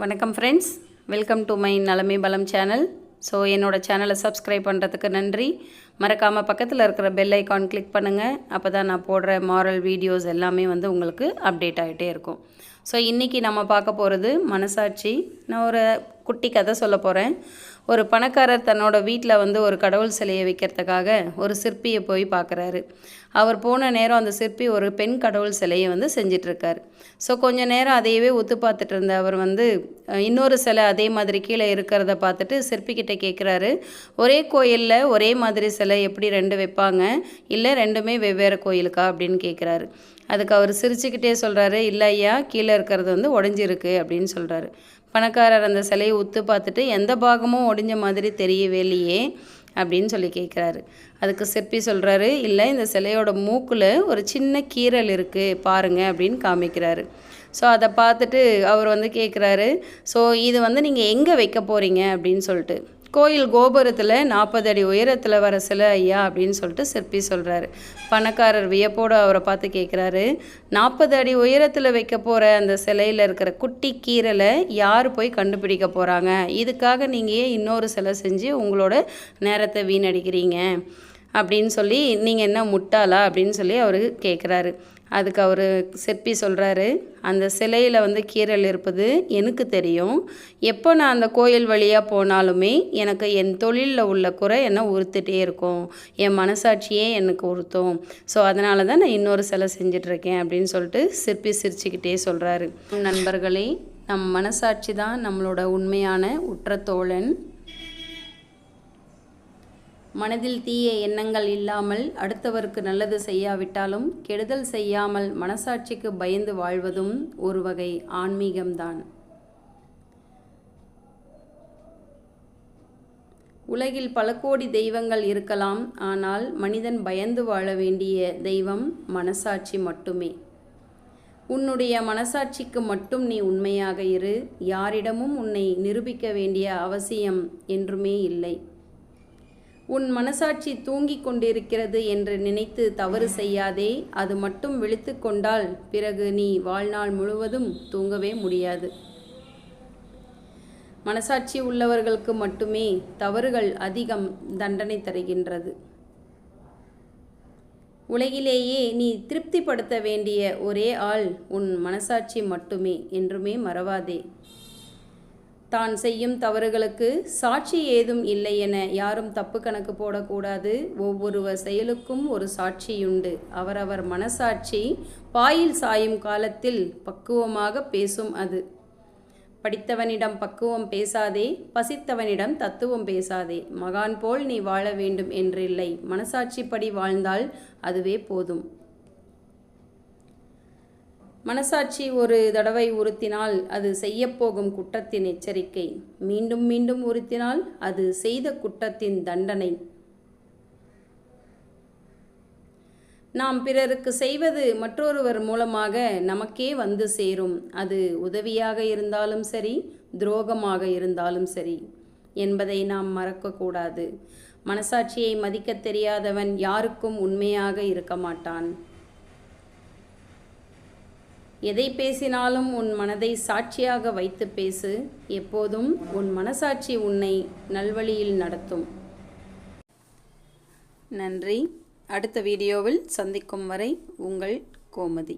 வணக்கம் friends welcome to my நலமே பலம் சேனல் ஸோ என்னோடய சேனலை சப்ஸ்கிரைப் பண்ணுறதுக்கு நன்றி. மறக்காமல் பக்கத்தில் இருக்கிற பெல் ஐக்கான் கிளிக் பண்ணுங்கள் அப்போ தான் நான் போடுற மாரல் வீடியோஸ் எல்லாமே வந்து உங்களுக்கு அப்டேட் ஆகிட்டே இருக்கும். ஸோ இன்றைக்கி நம்ம பார்க்க போகிறது மனசாட்சி. நான் ஒரு குட்டி கதை சொல்ல போகிறேன் ஒரு பணக்காரர் தன்னோட வீட்டில் வந்து ஒரு கடவுள் சிலையை வைக்கிறதுக்காக ஒரு சிற்பியை போய் பார்க்குறாரு. அவர் போன நேரம் அந்த சிற்பி ஒரு பெண் கடவுள் சிலையை வந்து செஞ்சிட்ருக்காரு. ஸோ கொஞ்ச நேரம் அதையவே ஒத்து பார்த்துட்டு இருந்த அவர் வந்து இன்னொரு சிலை அதே மாதிரி கீழே இருக்கிறத பார்த்துட்டு சிற்பிக்கிட்ட கேட்குறாரு ஒரே கோயிலில் ஒரே மாதிரி சிலை எப்படி ரெண்டு வைப்பாங்க? இல்லை ரெண்டுமே வெவ்வேறு கோயிலுக்கா? அப்படின்னு கேட்குறாரு அதுக்கு அவர் சிரிச்சுக்கிட்டே சொல்கிறாரு இல்லை ஐயா கீழே இருக்கிறது வந்து உடஞ்சிருக்கு அப்படின்னு சொல்கிறாரு பணக்காரர் அந்த சிலையை உத்து பார்த்துட்டு எந்த பாகமும் ஒடிஞ்ச மாதிரி தெரியவே இல்லையே அப்படின்னு சொல்லி கேட்குறாரு அதுக்கு சிற்பி சொல்கிறாரு இல்லை இந்த சிலையோட மூக்கில் ஒரு சின்ன கீறல் இருக்குது பாருங்கள் அப்படின்னு காமிக்கிறாரு. ஸோ அதை பார்த்துட்டு அவர் வந்து கேட்குறாரு ஸோ இது வந்து நீங்கள் எங்கே வைக்க போகிறீங்க அப்படின்னு சொல்லிட்டு. கோயில் கோபுரத்தில் நாற்பது அடி உயரத்தில் வர சிலை ஐயா அப்படின்னு சொல்லிட்டு சிற்பி சொல்கிறாரு பணக்காரர் வியப்போடு அவரை பார்த்து கேட்குறாரு நாற்பது அடி உயரத்தில் வைக்க போகிற அந்த சிலையில் இருக்கிற குட்டி கீரலை யார் போய் கண்டுபிடிக்க போகிறாங்க இதுக்காக நீங்கள் ஏன் இன்னொரு சிலை செஞ்சு உங்களோட நேரத்தை வீணடிக்கிறீங்க? அப்படின்னு சொல்லி நீங்கள் என்ன முட்டாளா? அப்படின்னு சொல்லி அவர் கேட்குறாரு அதுக்கு அவர் சிற்பி சொல்கிறாரு அந்த சிலையில் வந்து கீறல் இருப்பது எனக்கு தெரியும். எப்போ நான் அந்த கோயில் வழியாக போனாலுமே எனக்கு என் தொழிலில் உள்ள குறை என்னை உறுத்துட்டே இருக்கும். என் மனசாட்சியே எனக்கு உறுத்தும். ஸோ அதனால தான் நான் இன்னொரு சிலை செஞ்சிட்ருக்கேன் அப்படின்னு சொல்லிட்டு சிற்பி சிரிச்சுக்கிட்டே சொல்கிறாரு நண்பர்களே நம் மனசாட்சி தான் நம்மளோட உண்மையான உற்ற தோழன். மனதில் தீய எண்ணங்கள் இல்லாமல் அடுத்தவருக்கு நல்லது செய்யாவிட்டாலும் கெடுதல் செய்யாமல் மனசாட்சிக்கு பயந்து வாழ்வதும் ஒரு வகை ஆன்மீகம்தான். உலகில் பல கோடி தெய்வங்கள் இருக்கலாம் ஆனால் மனிதன் பயந்து வாழ வேண்டிய தெய்வம் மனசாட்சி மட்டுமே. உன்னுடைய மனசாட்சிக்கு மட்டும் நீ உண்மையாக இரு யாரிடமும் உன்னை நிரூபிக்க வேண்டிய அவசியம் என்றுமே இல்லை. உன் மனசாட்சி தூங்கிக் கொண்டிருக்கிறது என்று நினைத்து தவறு செய்யாதே அது மட்டும் விழித்து கொண்டால் பிறகு நீ வாழ்நாள் முழுவதும் தூங்கவே முடியாது. மனசாட்சி உள்ளவர்களுக்கு மட்டுமே தவறுகள் அதிகம் தண்டனை தருகின்றது. உலகிலேயே நீ திருப்திப்படுத்த வேண்டிய ஒரே ஆள் உன் மனசாட்சி மட்டுமே என்றுமே மறவாதே. தான் செய்யும் தவறுகளுக்கு சாட்சி ஏதும் இல்லை என யாரும் தப்பு கணக்கு போடக்கூடாது. ஒவ்வொருவர் செயலுக்கும் ஒரு சாட்சியுண்டு. அவரவர் மனசாட்சி பாயில் சாயும் காலத்தில் பக்குவமாக பேசும் அது. படித்தவனிடம் பக்குவம் பேசாதே பசித்தவனிடம் தத்துவம் பேசாதே. மகான் போல் நீ வாழ வேண்டும் என்றில்லை. மனசாட்சிப்படி வாழ்ந்தால் அதுவே போதும். மனசாட்சி ஒரு தடவை உறுத்தினால் அது செய்யப்போகும் குற்றத்தின் எச்சரிக்கை. மீண்டும் மீண்டும் உறுத்தினால் அது செய்த குற்றத்தின் தண்டனை. நாம் பிறருக்கு செய்வது மற்றொருவர் மூலமாக நமக்கே வந்து சேரும். அது உதவியாக இருந்தாலும் சரி துரோகமாக இருந்தாலும் சரி என்பதை நாம் மறக்கக்கூடாது. மனசாட்சியை மதிக்கத் தெரியாதவன் யாருக்கும் உண்மையாக இருக்க மாட்டான். எதை பேசினாலும் உன் மனதை சாட்சியாக வைத்து பேசு. எப்போதும் உன் மனசாட்சி உன்னை நல்வழியில் நடத்தும். நன்றி. அடுத்த வீடியோவில் சந்திக்கும் வரை உங்கள் கோமதி.